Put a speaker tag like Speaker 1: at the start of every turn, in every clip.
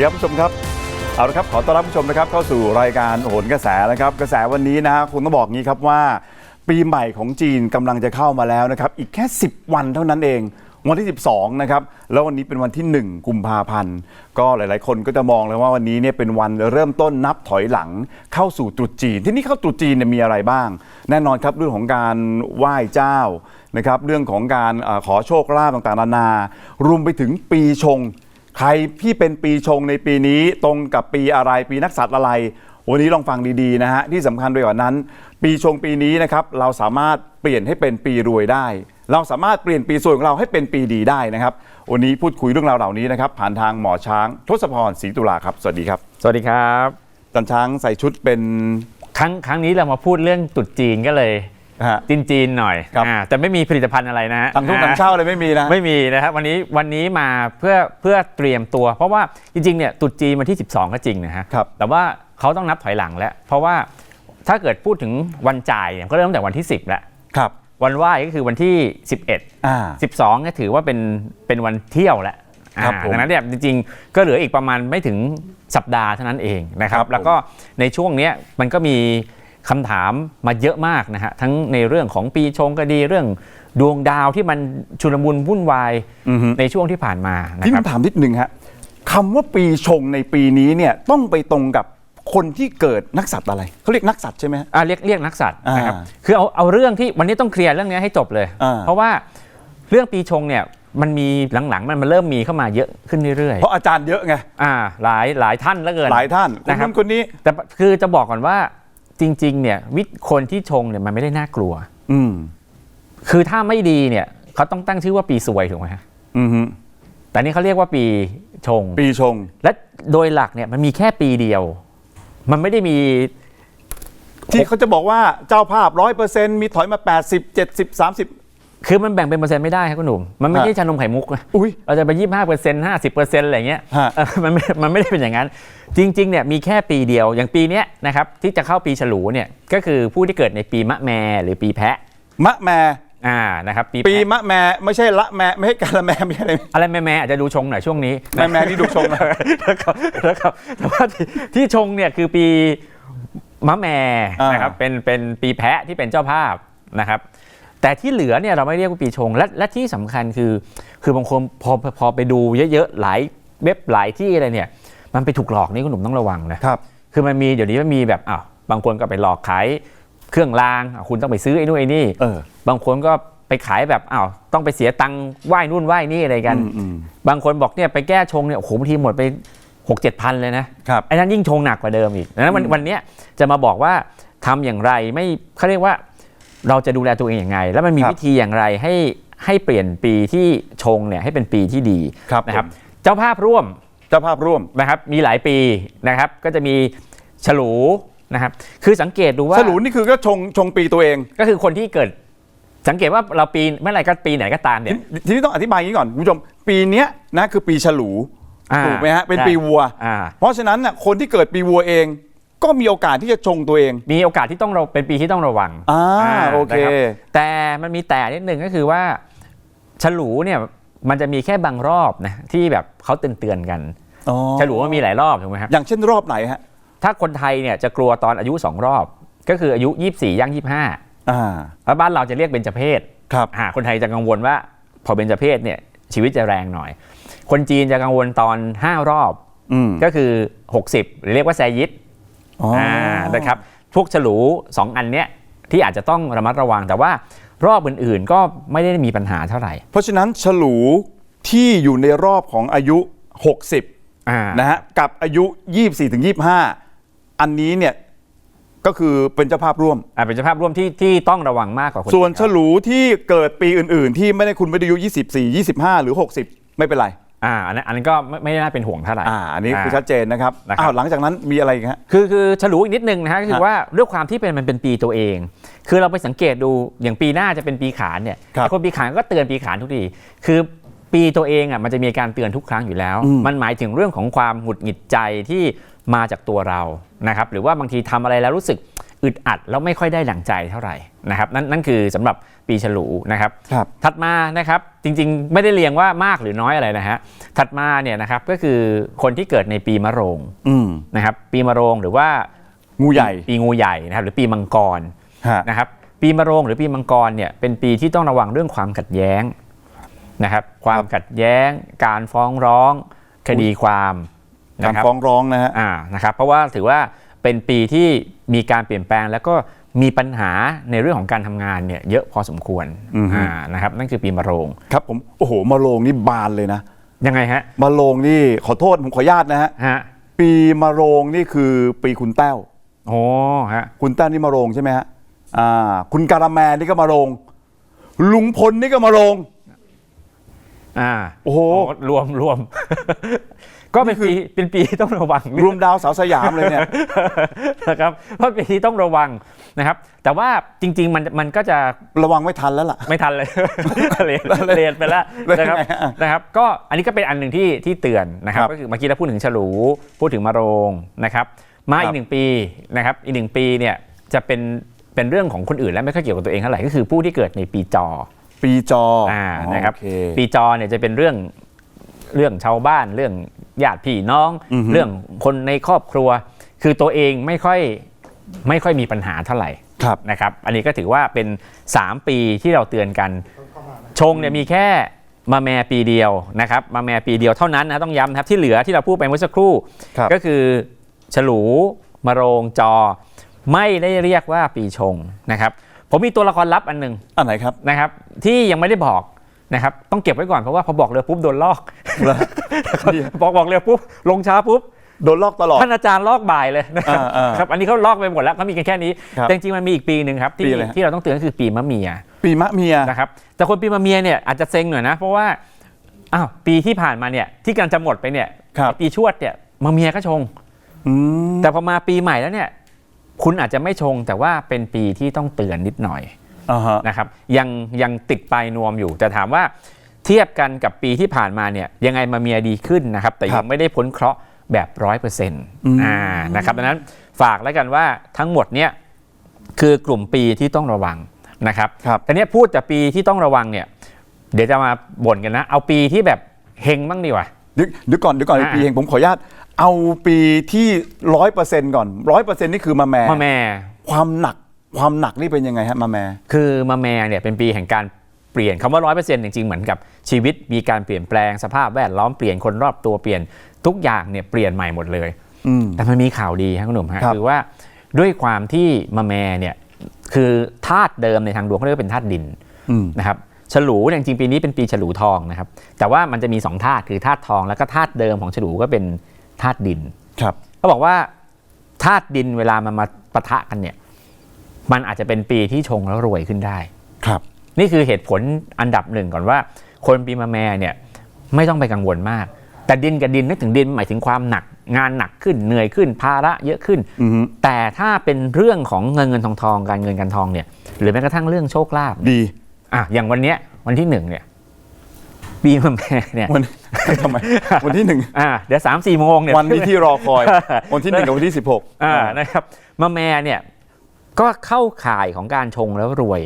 Speaker 1: ดีครับผู้ชมครับเอาละครับขอต้อนรับผู้ชมนะครับเข้าสู่รายการโหนกระแสนะครับกระแสวันนี้นะฮะคงต้องบอกงี้ครับว่า ปีใหม่ของจีนกำลังจะเข้ามาแล้วนะครับอีกแค่ 10 วันเท่านั้นเอง วันที่ 12นะครับแล้ววันนี้เป็นวันที่ 1 กุมภาพันธ์ ก็หลาย ๆ คนก็จะมองเลยว่าวันนี้เนี่ยเป็นวันเริ่มต้นนับถอยหลังเข้าสู่ตรุษจีน ที่นี่เข้าตรุษจีนเนี่ยมีอะไรบ้าง แน่นอนครับเรื่องของการไหว้เจ้านะครับเรื่องของการเออขอโชคลาภต่างๆ นานา รวมไปถึงปีชง ใครที่เป็นปีชงในปีนี้ตรงกับปีอะไรปีนักษัตริย์อะไร วันนี้ลองฟังดีๆนะฮะที่สำคัญไปกว่านั้น ปีชงปีนี้นะครับเราสามารถเปลี่ยนให้เป็นปีรวยได้ เราสามารถเปลี่ยนปีสวยของเราให้เป็นปีดีได้นะครับ วันนี้พูดคุยเรื่องราวเหล่านี้นะครับผ่านทางหมอช้างทศพรศรีตุลาครับสวัสดีครับ
Speaker 2: สวัสดีครับ
Speaker 1: จันช้างใส่ชุดเป็น
Speaker 2: ครั้งครั้งนี้เรามาพูดเรื่องตรุษจีนก็เลย
Speaker 1: ฮะ
Speaker 2: จีนจีนๆหน่อย
Speaker 1: ครับ
Speaker 2: อ่าแต่ไม่มีผลิตภัณฑ์อะไรนะฮะ
Speaker 1: ต่างทุ่งต่างเช่าเลยไม่มีนะ
Speaker 2: ไม่มีนะครับวันนี้วันนี้มาเพื่อเพื่อเตรียมตัว เพราะว่าจริงๆเนี่ยตรุษจีนวันที่ 12 ก็จริงนะฮะ
Speaker 1: ครับ
Speaker 2: แต่ว่าเขาต้องนับถอยหลังแล้ว เพราะว่าถ้าเกิดพูดถึงวันจ่ายเนี่ยก็เริ่มตั้งแต่วันที่ 10 แล้ว
Speaker 1: ครับ
Speaker 2: วันไหว้ก็คือวันที่ 11
Speaker 1: อ่า
Speaker 2: 12ก็ถือว่าเป็นเป็นวันเที่ยวแหละ
Speaker 1: ครับ
Speaker 2: อ่า
Speaker 1: ผม
Speaker 2: ดังนั้นเนี่ยจริงๆ ก็เหลืออีกประมาณไม่ถึงสัปดาห์เท่านั้นเองนะครั
Speaker 1: ครับบผม
Speaker 2: แล้วก็ในช่วงเนี้ยมันก็มี คำถามมาเยอะมากนะฮะทั้งในเรื่องของปีชงก็ดีเรื่องดวงดาวที่มันชุลมุนวุ่นวาย
Speaker 1: อือฮึ
Speaker 2: ในช่วงที่ผ่านมานะ
Speaker 1: พี่
Speaker 2: ครับ
Speaker 1: ผมถามนิดนึงฮะคำว่าปีชงในปีนี้เนี่ยต้องไปตรงกับคนที่เกิดนักสัตว์อะไรเขาเรียกนักสัตว์ใช่ไหมฮะ
Speaker 2: อะเรียกเรียกนักสัตว์นะครับ
Speaker 1: อ่า
Speaker 2: คือเอาเอาเรื่องที่วันนี้ต้องเคลียร์เรื่องนี้ให้จบเลย
Speaker 1: อ่า
Speaker 2: เพราะว่าเรื่องปีชงเนี่ยมันมีหลังๆ มันมันเริ่มมีเข้ามาเยอะขึ้นเรื่อย
Speaker 1: เพราะอาจารย์เยอะไง
Speaker 2: ๆอ่าหลายหลายท่านแล้วเกิน
Speaker 1: หลายท่านคน
Speaker 2: นะครับ
Speaker 1: นู้นคนนี้
Speaker 2: แต่คือจะบอกก่อนว่า จริง ๆ เนี่ยวิธีคนที่ชงเนี่ยมันไม่ได้น่ากลัว
Speaker 1: อืม
Speaker 2: คือถ้าไม่ดีเนี่ยเขาต้องตั้งชื่อว่าปีซวยถูกไหมฮะ
Speaker 1: อือฮึ
Speaker 2: แต่นี่เขาเรียกว่าปีชง
Speaker 1: ปีชง
Speaker 2: และโดยหลักเนี่ยมันมีแค่ปีเดียว มันไม่ได้มี
Speaker 1: ที่เขาจะบอกว่าเจ้าภาพร้อยเปอร์เซ็นต์มีถอยมา80 70 30
Speaker 2: คือมันแบ่งเป็นเปอร์เซ็นต์ไม่ได้ครับคุณหนุ่ม มันไม่
Speaker 1: ฮะ
Speaker 2: ใช่ชานมไข่มุกนะ
Speaker 1: อุ้ย
Speaker 2: เราจะไปยี่ห้าเปอร์เซ็นต์ห้าสิบเปอร์เซ็นต์อะไรเงี้ย
Speaker 1: ฮะ
Speaker 2: เออมันไม่มันไม่ได้เป็นอย่างนั้น จริงๆเนี่ยมีแค่ปีเดียว อย่างปีเนี้ยนะครับที่จะเข้าปีฉลูเนี่ยก็คือผู้ที่เกิดในปีมะแมหรือปีแพะ
Speaker 1: มะแม
Speaker 2: อ่านะครับปี
Speaker 1: ปี
Speaker 2: แพะ
Speaker 1: มะแมไม่ใช่ละแมไม่ใช่กาละแมไม่ใช่อะไร
Speaker 2: อะไรแม่แม่อาจจะดูชงหน่อยช่วงนี้
Speaker 1: แม่แม่นี่ดูชงนะ
Speaker 2: แล้วก็แล้วก็แต่ว่าที่ที่ชงเนี่ยคือปีมะแม่
Speaker 1: อ่าน
Speaker 2: นะครับเป็นเป็นปีแพะที่เป็นเจ้าภาพนะครับ แต่ที่เหลือเนี่ยเราไม่เรียกว่าปีชงและและที่สำคัญคือ คือบางคนพอพอไปดูเยอะๆหลายเว็บหลายที่อะไรเนี่ย มันไปถูกหลอกนี่คุณหนุ่มต้องระวังนะครับคือมันมีเดี๋ยวนี้มันมีแบบอ้าวบางคนก็ไปหลอกขายเครื่องรางอะคุณต้องไปซื้อไอ้นู่นไอ้นี่
Speaker 1: เออบา
Speaker 2: งคนก็ไปขายแบบอ้าวต้องไปเสียตังค์ไหว้นู่นไหว้นี่อะไรกัน
Speaker 1: อืมอืม
Speaker 2: บางคนบอกเนี่ยไปแก้ชงเนี่ยโอ้โหบางทีหมดไปหกเจ็ดพันเลยนะครับไอ้นั้นยิ่งชงหนักกว่าเดิมอีกดังนั้นวัน
Speaker 1: อืม
Speaker 2: วันเนี้ยจะมาบอกว่าทำอย่างไรไม่เขาเรียกว่า เราจะดูแลตัวเองอย่างไง แล้วมันมี
Speaker 1: ครับ
Speaker 2: วิธีอย่างไรให้ให้เปลี่ยนปีที่ชงเนี่ยให้เป็นปีที่ดี
Speaker 1: ครับ
Speaker 2: นะครับ
Speaker 1: ผม
Speaker 2: เจ้าภาพร่วม
Speaker 1: เจ้าภาพร่วม
Speaker 2: นะครับ มีหลายปีนะครับ ก็จะมีฉลูนะครับ คือสังเกตดูว่า
Speaker 1: ฉลูนี่คือก็ชงชงปีตัวเอง
Speaker 2: ก็คือคนที่เกิด สังเกตว่าเราปีเมื่อไหร่ก็ปีไหนก็ตามเนี่ย
Speaker 1: ทีทีนี้ต้องอธิบายอย่างนี้ก่อนคุณผู้ชมปีเนี้ยนะคือปีฉลู
Speaker 2: อ่า
Speaker 1: ถูกไหมฮะเป็น
Speaker 2: ใช่
Speaker 1: ปีวัว
Speaker 2: อ่า
Speaker 1: เพราะฉะนั้นน่ะคนที่เกิดปีวัวเอง ก็มีโอกาสที่จะชงตัวเอง
Speaker 2: มีโอกาสที่ต้องเราเป็นปีที่ต้องระวัง
Speaker 1: อ่า
Speaker 2: อ่า
Speaker 1: โอเค
Speaker 2: นะครับแต่มันมีแต่นิดหนึ่งก็คือว่าฉลูเนี่ยมันจะมีแค่บางรอบนะที่แบบเขาเตือนเตือนๆกัน
Speaker 1: อ๋อ
Speaker 2: ฉลูมันมีหลายรอบถูกไหมครับ
Speaker 1: อย่างเช่นรอบไหนฮะ
Speaker 2: ถ้าคนไทยเนี่ยจะกลัวตอนอายุ2รอบ ก็คืออายุ 24ย่าง25
Speaker 1: อ่า
Speaker 2: แล้วบ้านเราจะเรียกเบญจเพศ
Speaker 1: ครับ
Speaker 2: อ่าคนไทยจะกังวลว่าพอเบญจเพศเนี่ยชีวิตจะแรงหน่อย คนจีนจะกังวลตอน 5 รอบ
Speaker 1: อืม
Speaker 2: ก็คือ 60 หรือเรียกว่าแซยิด
Speaker 1: อ๋ออ
Speaker 2: อ่า นะครับพวกฉลูสองอันเนี้ยที่อาจจะต้องระมัดระวังแต่ว่ารอบอื่นๆ ก็ไม่ได้มีปัญหาเท่าไหร่
Speaker 1: เพราะฉะนั้นฉลูที่อยู่ในรอบของอายุ 60
Speaker 2: อ่า
Speaker 1: นะฮะกับอายุ 24ถึง25 อันนี้เนี่ยก็คือเป็นเจ้าภาพร่วม
Speaker 2: อ่าเป็นเจ้าภาพร่วมที่ที่ต้องระวังมากกว่าคน
Speaker 1: ส่วน
Speaker 2: อื่
Speaker 1: ฉลูที่เกิดปีอื่นๆ ที่ไม่ได้คุณไม่ได้อายุ 24 25 หรือ 60 ไม่เป็นไร
Speaker 2: อ่าอันนั้นอันนั้นก็ไม่ไม่ได้น่าเป็นห่วงเท่าไหร่
Speaker 1: อ่าอันนี้คือชัดเจนนะครับ
Speaker 2: นะครับ
Speaker 1: อ้าวหลังจากนั้นมีอะไรอีกฮะ
Speaker 2: คือคือฉลูอีกนิดนึงนะฮะคือ
Speaker 1: ฮะ
Speaker 2: ว่าด้วยความที่เป็นมันเป็นปีตัวเอง คือเราไปสังเกตดูอย่างปีหน้าจะเป็นปีขานเนี่ย
Speaker 1: ครับ
Speaker 2: ไอ้คนปีขานก็เตือนปีขานทุกทีคือปีตัวเองอะมันจะมีการเตือนทุกครั้งอยู่แล้ว
Speaker 1: อืม
Speaker 2: มันหมายถึงเรื่องของความหงุดหงิดใจที่มาจากตัวเรานะครับหรือว่าบางทีทำอะไรแล้วรู้สึกอึดอัดแล้วไม่ค่อยได้ดั่งใจเท่าไหร่นะครับนั่นนั่นคือสำหรับ ปีฉลูนะครับ
Speaker 1: ครับ
Speaker 2: ถัดมานะครับจริงๆ ไม่ได้เรียงว่ามากหรือน้อยอะไรนะฮะถัดมาเนี่ยนะครับก็คือคนที่เกิดในปีมะโรง
Speaker 1: อืม
Speaker 2: นะครับปีมะโรงหรือว่า
Speaker 1: งูใหญ่
Speaker 2: ปีงูใหญ่นะครับหรือปีมังกร
Speaker 1: ฮะ
Speaker 2: นะครับปีมะโรงหรือปีมังกรเนี่ยเป็นปีที่ต้องระวังเรื่องความขัดแย้งนะครับความขัดแย้ง การฟ้องร้องคดีความ
Speaker 1: การ
Speaker 2: นะครับ
Speaker 1: ฟ้องร้องนะฮะ
Speaker 2: อ่านะครับเพราะว่าถือว่าเป็นปีที่มีการเปลี่ยนแปลงแล้วก็ มีปัญหาในเรื่องของการทำงานเนี่ยเยอะพอสมควร
Speaker 1: อือฮึ
Speaker 2: อ่านะครับนั่นคือปีมะโรง
Speaker 1: ครับผมโอ้โหมาโรงนี่บานเลยนะ
Speaker 2: ยังไงฮะ
Speaker 1: มาโรงนี่ขอโทษผมขออนุญาตนะฮะ
Speaker 2: ฮะ
Speaker 1: ปีมาโรงนี่คือปีคุณแต้ว
Speaker 2: โอ้ฮะ
Speaker 1: คุณแต้วนี่มาโรงใช่ไหมฮะอ่าคุณการาแมนนี่ก็มาโรง ลุงพลนี่ก็มาโรง
Speaker 2: อ่า
Speaker 1: โอ้โห
Speaker 2: รวมรวม ก็เป็นปีเป็นปีที่ต้องระวัง
Speaker 1: รวมดาวสาวสยามเลยเนี่ย
Speaker 2: นะครับเพราะปีที่ต้องระวังนะครับ แต่ว่าจริง ๆ มันมันก็จะ
Speaker 1: ระวังไม่ทันแล้วล่ะ
Speaker 2: ไม่ทันเลยเรียนเรียนไปแล้ว
Speaker 1: แล้วยั
Speaker 2: นะครับ
Speaker 1: งไงฮะ
Speaker 2: นะครับ ก็อันนี้ก็เป็นอันหนึ่งที่ที่เตือนนะครับ
Speaker 1: ครับ
Speaker 2: ก็คือเมื่อกี้เราพูดถึงฉลู พูดถึงมะโรงนะครับ มา
Speaker 1: ค
Speaker 2: อี
Speaker 1: รั
Speaker 2: ก
Speaker 1: บ
Speaker 2: หนึ่งปีนะครับ อีกหนึ่งปีเนี่ยจะเป็นเป็นเรื่องของคนอื่นและไม่ค่อยเกี่ยวกับตัวเองเท่าไหร่ก็คือผู้ที่เกิดในปีจอ
Speaker 1: ปีจออ
Speaker 2: อ่า
Speaker 1: อ๋อ
Speaker 2: นะครับ
Speaker 1: โอเค
Speaker 2: ปีจอเนี่ยจะเป็นเรื่อง เรื่องชาวบ้านเรื่องญาติพี่น้อง
Speaker 1: อือฮึ
Speaker 2: เรื่องคนในครอบครัว คือตัวเองไม่ค่อยไม่ค่อยมีปัญหาเท่าไหร่
Speaker 1: ครับ
Speaker 2: นะครับอันนี้ก็ถือว่าเป็น 3 ปีที่เราเตือนกัน ชงเนี่ยมีแค่มาแมปีเดียวนะครับมาแมปีเดียวเท่านั้นนะต้องย้ำนะครับที่เหลือที่เราพูดไปเมื่อสักครู่
Speaker 1: ครับ
Speaker 2: ก็คือฉลูมะโรงจอ ไม่ได้เรียกว่าปีชงนะครับผมมีตัวละครลับอันหนึ่ง
Speaker 1: อันไหนครับ
Speaker 2: นะครับที่ยังไม่ได้บอก นะครับต้องเก็บไว้ก่อนเพราะว่าพอบอกเร็วปุ๊บโดนลอกบอกบอกเร็วปุ๊บลงช้าปุ๊บ
Speaker 1: โดนลอกตลอด
Speaker 2: ท่านอาจารย์ลอกบ่ายเลยนะครับ
Speaker 1: อ่าอ่า
Speaker 2: ครับอันนี้เขาลอกไปหมดแล้วเขามีกันแค่นี้
Speaker 1: ครับ
Speaker 2: แต่จริงๆมันมีอีกปีหนึ่งครับที่
Speaker 1: ปีอะไรฮะ
Speaker 2: ที่เราต้องเตือนก็คือปีมะเมีย
Speaker 1: ปีมะเมีย
Speaker 2: นะครับแต่คนปีมะเมียเนี่ยอาจจะเซ็งหน่อยนะ เพราะว่าอ้าวปีที่ผ่านมาเนี่ยที่กำลังจะหมดไปเนี่ย
Speaker 1: ครับ
Speaker 2: ปีชวดเนี่ยมะเมียก็ชง
Speaker 1: อืม
Speaker 2: แต่พอมาปีใหม่แล้วเนี่ยคุณอาจจะไม่ชงแต่ว่าเป็นปีที่ต้องเตือนนิดหน่อย
Speaker 1: อ่าฮะ
Speaker 2: นะครับยังยังติดปลายนวมอยู่ แต่ถามว่าเทียบกันกับปีที่ผ่านมาเนี่ยยังไงมะเมียดีขึ้นนะครับ แต่
Speaker 1: ครั
Speaker 2: ยั
Speaker 1: บ
Speaker 2: งไม่ได้พ้นเคราะห์แบบร้อยเปอร์เซ็นต์
Speaker 1: อืม
Speaker 2: อ่านะครับดังนั้นฝากแล้วกันว่าทั้งหมดเนี่ยคือกลุ่มปีที่ต้องระวังนะครับ
Speaker 1: ครับ
Speaker 2: แต่เนี้ยพูดแต่ปีที่ต้องระวังเนี่ย เดี๋ยวจะมาบ่นกันนะ เอาปีที่แบบเฮงบ้างดีกว่า
Speaker 1: เดี๋ยวเดี๋ยวก่อนเดี๋ยวก่อน
Speaker 2: อ่า
Speaker 1: ปีเองผมขออนุญาตเอาปีที่ร้อยเปอร์เซ็นต์ก่อนร้อยเปอร์เซ็นต์นี่คือมาแม่
Speaker 2: มาแม่
Speaker 1: ความหนัก ความหนักนี่เป็นยังไงฮะมาแม่
Speaker 2: คือมาแม่เนี่ยเป็นปีแห่งการเปลี่ยนคำว่าร้อยเปอร์เซ็นต์จริงๆเหมือนกับชีวิตมีการเปลี่ยนแปลงสภาพแวดล้อมเปลี่ยนคนรอบตัวเปลี่ยนทุกอย่างเนี่ยเปลี่ยนใหม่หมดเลย
Speaker 1: อืม
Speaker 2: แต่มันมีข่าวดีครับคุณหนุ่มฮะ
Speaker 1: ครับ
Speaker 2: คือว่าด้วยความที่มาแม่เนี่ยคือธาตุเดิมในทางดวงเขาเรียกว่าเป็นธาตุดิน
Speaker 1: อืม
Speaker 2: นะครับฉลูเนี่ยจริงๆปีนี้เป็นปีฉลูทองนะครับ แต่ว่ามันจะมีสองธาตุคือธาตุทองแล้วก็ธาตุเดิมของฉลูก็เป็นธาตุดิน
Speaker 1: ครับ
Speaker 2: เขาบอกว่าธาตุดินเวลามันมาปะทะกันเนี่ย มันอาจจะเป็นปีที่ชงแล้วรวยขึ้นได้
Speaker 1: ครับ
Speaker 2: นี่คือเหตุผลอันดับหนึ่งก่อนว่า คนปีมะแม่เนี่ยไม่ต้องไปกังวลมาก แต่ดินกับดินนึกถึงดินหมายถึงความหนัก งานหนักขึ้นเหนื่อยขึ้นภาระเยอะขึ้น
Speaker 1: อืม
Speaker 2: แต่ถ้าเป็นเรื่องของเงินเงินทองทองการเงินการทองเนี่ยหรือแม้กระทั่งเรื่องโชคลาภ
Speaker 1: ดี
Speaker 2: อะอย่างวันเนี้ยวันที่หนึ่งเนี่ยปีมะแม่เนี่ย
Speaker 1: วัน ทำไมวันที่หนึ่ง
Speaker 2: อะเดี๋ยวสามสี่โมงเนี่ย
Speaker 1: วันที่ที่รอคอย วันที่หนึ่งกับวันที่สิบหก
Speaker 2: อ่านะครับมะแม่เนี่ย ก็เข้าข่ายของการชงแล้วรวย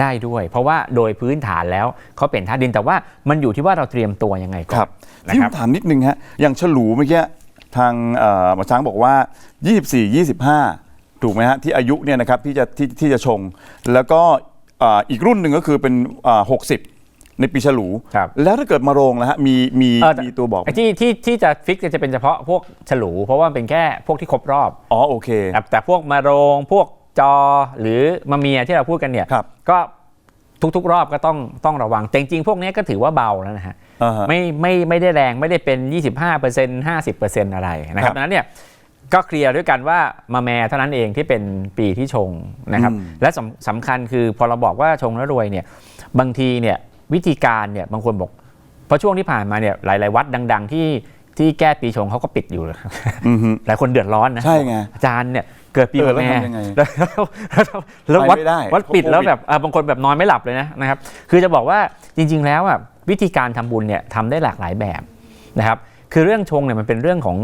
Speaker 2: ได้ด้วย เพราะว่าโดยพื้นฐานแล้วเขาเป็นธาตุดินแต่ว่ามันอยู่ที่ว่าเราเตรียมตัวยังไงก่
Speaker 1: ค
Speaker 2: อ
Speaker 1: รั
Speaker 2: น
Speaker 1: บ
Speaker 2: นะ
Speaker 1: ที่
Speaker 2: ค
Speaker 1: ผ
Speaker 2: รับ
Speaker 1: มถามนิดนึงฮะอย่างฉลูเมื่อกี้ทางเอ่อหมอช้างบอกว่า 24 25 ถูกไหมฮะที่อายุเนี่ยนะครับที่จะที่ที่จะชง แล้วก็เอ่ออีกรุ่นหนึ่งก็คือเป็นเอ่อ60ในปีฉลู
Speaker 2: ครับ
Speaker 1: แล้วถ้าเกิดมาโรงนะฮะ มีมี
Speaker 2: เออแต่
Speaker 1: มีตัวบอกไหม
Speaker 2: ไอ้ที่ที่ที่จะฟิกจะเป็นเฉพาะพวกฉลู เพราะว่ามันเป็นแค่พวกที่ครบรอบ
Speaker 1: อ๋อโอเค
Speaker 2: แต่แต่พวกมาโรงพวก จอหรือมาเมียที่เราพูดกันเนี่ย
Speaker 1: ครับ
Speaker 2: ก็ทุกๆ รอบก็ต้องต้องระวังแต่จริงๆพวกนี้ก็ถือว่าเบาแล้วนะฮะ
Speaker 1: อ่าฮะ
Speaker 2: ไม่ไม่ไม่ได้แรงไม่ได้เป็น 25% 50%อะไรนะค
Speaker 1: ครั
Speaker 2: รับบดังนั้นเนี่ยก็เคลียร์ด้วยกันว่ามาแม่เท่านั้นเองที่เป็นปีที่ชงนะครับ
Speaker 1: อืม
Speaker 2: และสำสำคัญคือพอเราบอกว่าชงแล้วรวยเนี่ยบางทีเนี่ยวิธีการเนี่ยบางคนบอกเพราะช่วงที่ผ่านมาเนี่ยหลาย ๆ วัดดัง ๆ ที่ ที่แก้ปีชงเขาก็ปิดอยู่
Speaker 1: อือฮึ
Speaker 2: หลายคนเดือดร้อนนะ
Speaker 1: ใช่ไง
Speaker 2: อาจารย์เนี่ยเกิดปี
Speaker 1: เออ
Speaker 2: มะแม่
Speaker 1: แล้วทำยังไง
Speaker 2: แล้วแล้วแล้ววัด
Speaker 1: ไปไม่ได้
Speaker 2: วัดปิด
Speaker 1: โควิด
Speaker 2: แล้วแบบอะบางคนแบบนอนไม่หลับเลยนะนะครับ คือจะบอกว่าจริง ๆ แล้วอะวิธีการทำบุญเนี่ยทำได้หลากหลายแบบนะครับคือเรื่องชงเนี่ยมันเป็นเรื่องของ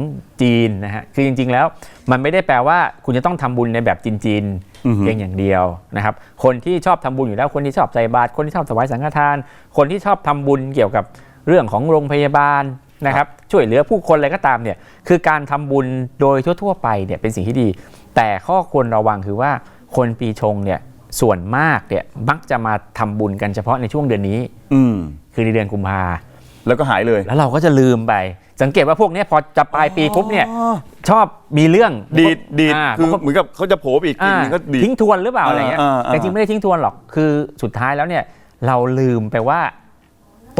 Speaker 2: จีนนะฮะคือจริง ๆ แล้วมันไม่ได้แปลว่าคุณจะต้องทำบุญในแบบจีน
Speaker 1: อือฮึ
Speaker 2: ๆเพียงอย่างเดียวนะครับ คนที่ชอบทำบุญอยู่แล้วคนที่ชอบใส่บาตรคนที่ชอบถวายสังฆทาน คนที่ชอบทำบุญเกี่ยวกับเรื่องของโรงพยาบาล นะครับช่วยเหลือผู้คนอะไรก็ตามเนี่ยคือการทำบุญโดยทั่ว ๆ ไปเนี่ยเป็นสิ่งที่ดี แต่ข้อควรระวังคือว่าคนปีชงเนี่ยส่วนมากเนี่ยมักจะมาทำบุญกันเฉพาะในช่วงเดือนนี้
Speaker 1: อืม
Speaker 2: คือในเดือนกุมภา
Speaker 1: แล้วก็หายเลย
Speaker 2: แล้วเราก็จะลืมไป สังเกตว่าพวกเนี้ยพอจะปลายปีปุ๊บเนี่ย
Speaker 1: อ๋อ
Speaker 2: ชอบมีเรื่อง
Speaker 1: ดีดดีดาคือ
Speaker 2: บางน
Speaker 1: เหมือนกับเขาจะโผล่ไปอีกที
Speaker 2: อ่า
Speaker 1: นึงก็ดีด
Speaker 2: ทิ้งทวนหรือเปล่าอะไรเงี้ย
Speaker 1: อ่าอ่า
Speaker 2: แต่จริงไม่ได้ทิ้งทวนหรอกคือสุดท้ายแล้วเนี่ย เราลืมไปว่า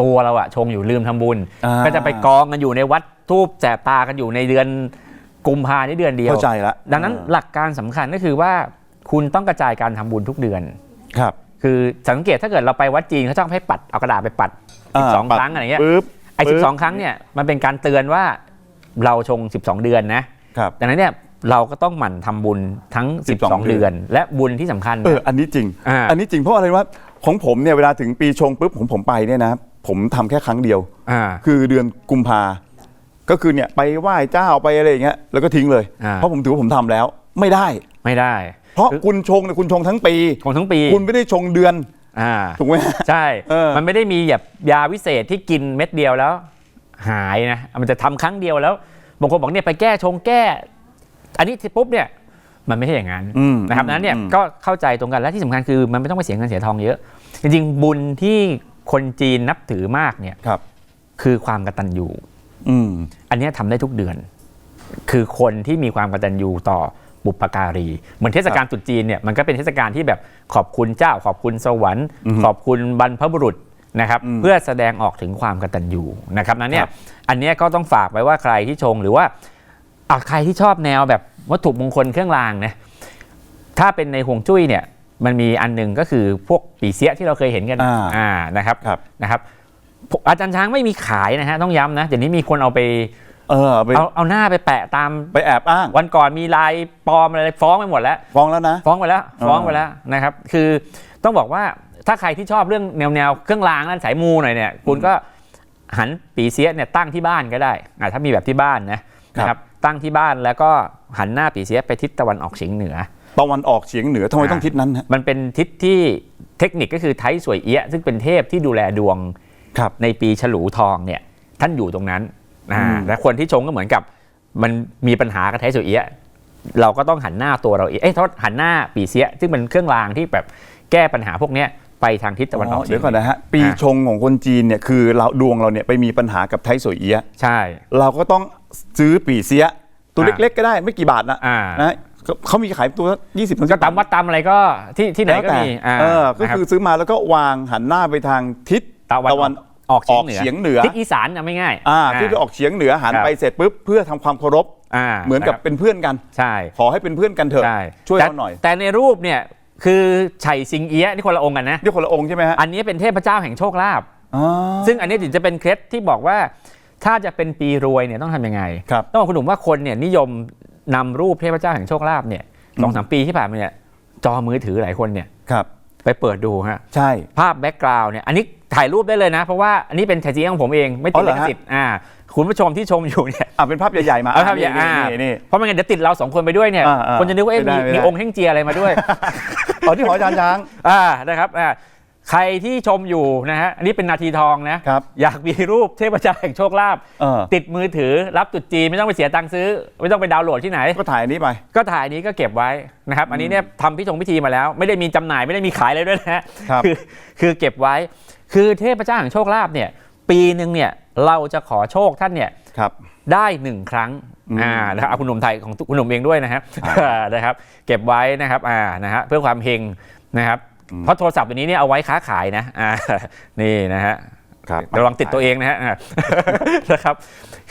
Speaker 2: ตัวเราอะชงอยู่ลืมทำบุญ
Speaker 1: อ่า
Speaker 2: ก็จะไปกองกันอยู่ในวัดทูบแสบตากันอยู่ในเดือนกุมภาในเดือนเดียว
Speaker 1: เข้าใจละ
Speaker 2: ดังนั้นหลักการสำคัญก็คือว่าคุณต้องกระจายการทำบุญทุกเดือน
Speaker 1: ครับ
Speaker 2: คือสังเกตถ้าเกิดเราไปวัดจีนเขาชอบให้ปัดเอากระดาษไปปัด12ครั้งอะไรเงี้ย
Speaker 1: ปึ๊บ
Speaker 2: ไอ้
Speaker 1: ปึ๊บ
Speaker 2: 12ครั้งเนี่ยมันเป็นการเตือนว่าเราชง 12 เดือนนะ ครับ ดังนั้นเนี่ยเราก็ต้องหมั่นทำบุญทั้ง
Speaker 1: 12
Speaker 2: 12 เดือน และบุญที่สำคัญ
Speaker 1: เอออันนี้จริง
Speaker 2: อ่า
Speaker 1: อันนี้จริงเพราะอะไรว่าของผมเนี่ยเวลาถึงปีชงปุ๊บผมผมไปเนี่ยนะ ผมทำแค่ครั้งเดียว
Speaker 2: อ่า
Speaker 1: คือเดือนกุมภาก็คือเนี่ยไปไหว้เจ้าไปอะไรอย่างเงี้ยแล้วก็ทิ้งเลย
Speaker 2: อ่า
Speaker 1: เพราะผมถือว่าผมทำแล้ว ไม่ได้
Speaker 2: ไม่ได้
Speaker 1: เพราะ
Speaker 2: คือ
Speaker 1: คุณชงเนี่ยคุณชงทั้งปี
Speaker 2: ของทั้งปี
Speaker 1: คุณไม่ได้ชงเดือน
Speaker 2: อ่า
Speaker 1: ถูกไหม
Speaker 2: ใช่
Speaker 1: เออ
Speaker 2: มันไม่ได้มีแบบยาวิเศษที่กินเม็ดเดียวแล้ว หายนะ มันจะทำครั้งเดียวแล้วบางคนบอกเนี่ยไปแก้ชงแก้ อันนี้ปุ๊บเนี่ยมันไม่ใช่อย่างนั้น
Speaker 1: อืม
Speaker 2: นะครับนั้นเนี่ย
Speaker 1: อืม
Speaker 2: ก็เข้าใจตรงกันและที่สำคัญคือมันไม่ต้องไปเสียเงินเสียทองเยอะ จริงๆบุญที่ คนจีนนับถือมากเนี่ย
Speaker 1: ครับ
Speaker 2: คือความกตัญญู
Speaker 1: อืม
Speaker 2: อันเนี้ยทำได้ทุกเดือน คือคนที่มีความกตัญญูต่อบุปการี เหมือนเทศกาลตรุษจีนเนี่ยมันก็เป็นเทศกาลที่แบบขอบคุณเจ้า ขอบคุณสวรรค์
Speaker 1: อือฮึ
Speaker 2: ขอบคุณบรรพบุรุษนะครับ
Speaker 1: อืม
Speaker 2: เพื่อแสดงออกถึงความกตัญญูนะครับนั้นเนี่
Speaker 1: ค
Speaker 2: ย
Speaker 1: รับ
Speaker 2: อันเนี้ยก็ต้องฝากไว้ว่าใครที่ชงหรือว่าอะใครที่ชอบแนวแบบวัตถุมงคลเครื่องรางนะถ้าเป็นในห่วงจุ้ยเนี่ย มันมีอันหนึ่งก็คือพวกปีเสียที่เราเคยเห็นกัน
Speaker 1: อ่า
Speaker 2: อ่านะครับ
Speaker 1: ครับ
Speaker 2: นะครับผมอาจารย์ช้างไม่มีขายนะฮะต้องย้ำนะเดี๋ยวนี้มีคนเอาไป
Speaker 1: เออไป
Speaker 2: เอาเอาหน้าไปแปะตาม
Speaker 1: ไปแอบอ้าง
Speaker 2: วันก่อนมีลายปลอมอะไรฟ้องไปหมดแล้ว
Speaker 1: ฟ้องแล้วนะ
Speaker 2: ฟ้องไปแล้ว
Speaker 1: อ๋อ
Speaker 2: ฟ้องไปแล้วนะครับ คือต้องบอกว่าถ้าใครที่ชอบเรื่องแนวแนวๆเครื่องรางนั่นสายมูหน่อยเนี่ยคุณก็หันปีเสียเนี่ยตั้งที่บ้านก็ได้อะถ้ามีแบบที่บ้านนะนะครับตั้งที่บ้านแล้วก็หันหน้าปีเสียไปทิศตะวันออกเฉียงเหนือ
Speaker 1: ตะวันออกเฉียงเหนือทำไมต้องทิศนั้นฮะ
Speaker 2: มันเป็นทิศที่เทคนิคก็คือไทยสวยเอี้ยะซึ่งเป็นเทพที่ดูแลดวง
Speaker 1: ครับ
Speaker 2: ในปีฉลูทองเนี่ย ท่านอยู่ตรงนั้นอ่า
Speaker 1: อืม
Speaker 2: และคนที่ชงก็เหมือนกับ มันมีปัญหากับไทยสุเอียะเราก็ต้องหันหน้าตัวเราเองเอ้ยโทษหันหน้าปีเสีย ซึ่งเป็นเครื่องรางที่แบบแก้ปัญหาพวกเนี้ยไปทางทิศตะวันออก
Speaker 1: เดี๋ยวก่อน
Speaker 2: ฉีง
Speaker 1: นะฮะปี
Speaker 2: อะ
Speaker 1: ชงของคนจีนเนี่ยคือเราดวงเราเนี่ยไปมีปัญหากับไทยสวยเอียะ
Speaker 2: ใช่
Speaker 1: เราก็ต้องซื้อปีเสีย ตัว
Speaker 2: อ่า
Speaker 1: เล็กๆก็ได้ไม่กี่บาทนะ
Speaker 2: อ่า
Speaker 1: นะ เขาเขามีขายตัวยี่สิบ
Speaker 2: ก็ตามวัดตามอะไรก็ที่ที่ไหนก็มีอ่า
Speaker 1: เออก็
Speaker 2: นะรับ
Speaker 1: คือซื้อมาแล้วก็วางหันหน้าไปทางทิศ
Speaker 2: ตะวันออก
Speaker 1: ออก
Speaker 2: เฉี
Speaker 1: เฉี
Speaker 2: ย
Speaker 1: ย
Speaker 2: ง
Speaker 1: ง
Speaker 2: เห
Speaker 1: เห
Speaker 2: นื
Speaker 1: นื
Speaker 2: อ
Speaker 1: อ
Speaker 2: ทิศอีสานนะไม่ง่าย
Speaker 1: อ่าที่จะออกเฉียงเหนือหัน
Speaker 2: ครับ
Speaker 1: ไปเสร็จปุ๊บเพื่อทำความเคารพ
Speaker 2: อ่า
Speaker 1: เหมือนกับะ
Speaker 2: ครับ
Speaker 1: เป็นเพื่อนกัน
Speaker 2: ใช่
Speaker 1: ขอให้เป็นเพื่อนกันเถอะ
Speaker 2: ใช่
Speaker 1: ช่วย
Speaker 2: แต่
Speaker 1: เราหน่อย
Speaker 2: แต่ในรูปเนี่ยคือไฉสิงเอี้ยะนี่คนละองค์กันนะ
Speaker 1: นี่คนละองค์ใช่ไหมฮะ
Speaker 2: อันนี้เป็นเทพเจ้าแห่งโชคลาภ
Speaker 1: อ๋อ
Speaker 2: ซึ่งอันนี้ถึงจะเป็นเคล็ดที่บอกว่าถ้าจะเป็นปีรวยเนี่ยต้องทำยังไง
Speaker 1: ครับ
Speaker 2: ต้องบอกคุณหนุ่มว่าคนเนี่ยนิยม นำรูปเทพเจ้าแห่งโชคลาภเนี่ยสองสามปีที่ผ่านมาเนี่ยจอมือถือหลายคนเนี่ย
Speaker 1: ครับ
Speaker 2: ไปเปิดดูฮะ
Speaker 1: ใช่
Speaker 2: ภาพแบ็กกราวน์เนี่ยอันนี้ถ่ายรูปได้เลยนะ เพราะว่าอันนี้เป็นแทจีของผมเองไม่ติ
Speaker 1: อ๋
Speaker 2: ด
Speaker 1: อเหร
Speaker 2: ลิ
Speaker 1: อ
Speaker 2: ข
Speaker 1: ฮะ
Speaker 2: สิทธิ์อ่าคุณผู้ชมที่ชมอยู่เนี่ย
Speaker 1: อ่าเป็นภาพใหญ่ๆมา
Speaker 2: เอาภาพใหญ่
Speaker 1: นี่
Speaker 2: อ่า
Speaker 1: นี่นี่
Speaker 2: เพราะไม่งั้นเดี๋ยวติดเราสองคนไปด้วยเนี่ย
Speaker 1: อ่าอ่า
Speaker 2: คนจะนึกว่าเอ๊ะ
Speaker 1: ไม่
Speaker 2: มี
Speaker 1: ได้ไม่ได้
Speaker 2: มีองค์เฮ่งเจียอะไรมาด้วย
Speaker 1: อ๋อที่หออาจารย์ช้าง
Speaker 2: อ่านะครับอ่า ใครที่ชมอยู่นะฮะ อันนี้เป็นนาทีทองนะ ครับอยากมีรูปเทพเจ้าแห่งโชคลาภ
Speaker 1: เออ
Speaker 2: ติดมือถือรับจุดจีนไม่ต้องไปเสียตังค์ซื้อ ไม่ต้องไปดาวน์โหลดที่ไหน
Speaker 1: ก็ถ่ายอันนี้ไป
Speaker 2: ก็ถ่ายนี้ก็เก็บไว้นะครับ อันนี้เนี่ยทำพิธงพิธีมาแล้ว ไม่ได้มีจำหน่ายไม่ได้มีขายเลยด้วยนะฮะ
Speaker 1: ครับ
Speaker 2: อคือเก็บไว้ คือเทพเจ้าแห่งโชคลาภเนี่ย ปีหนึ่งเนี่ยเราจะขอโชคท่านเนี่ย
Speaker 1: ครับ
Speaker 2: ได้หนึ่งครั้ง
Speaker 1: อืม
Speaker 2: อ่านะครับเอาคุณหนุ่มไทยของคุณหนุ่มเองด้วยนะฮะ
Speaker 1: อ่า
Speaker 2: นะครับ เก็บไว้นะครับอ่านะฮะเพื่อความเฮงนะครับ
Speaker 1: อืม
Speaker 2: เพราะโทรศัพท์ตัวนี้เนี่ยเอาไว้ค้าขายนะอ่านี่นะฮะ
Speaker 1: ครับ
Speaker 2: ระวังติดตัวเองนะฮะอ่านะครับ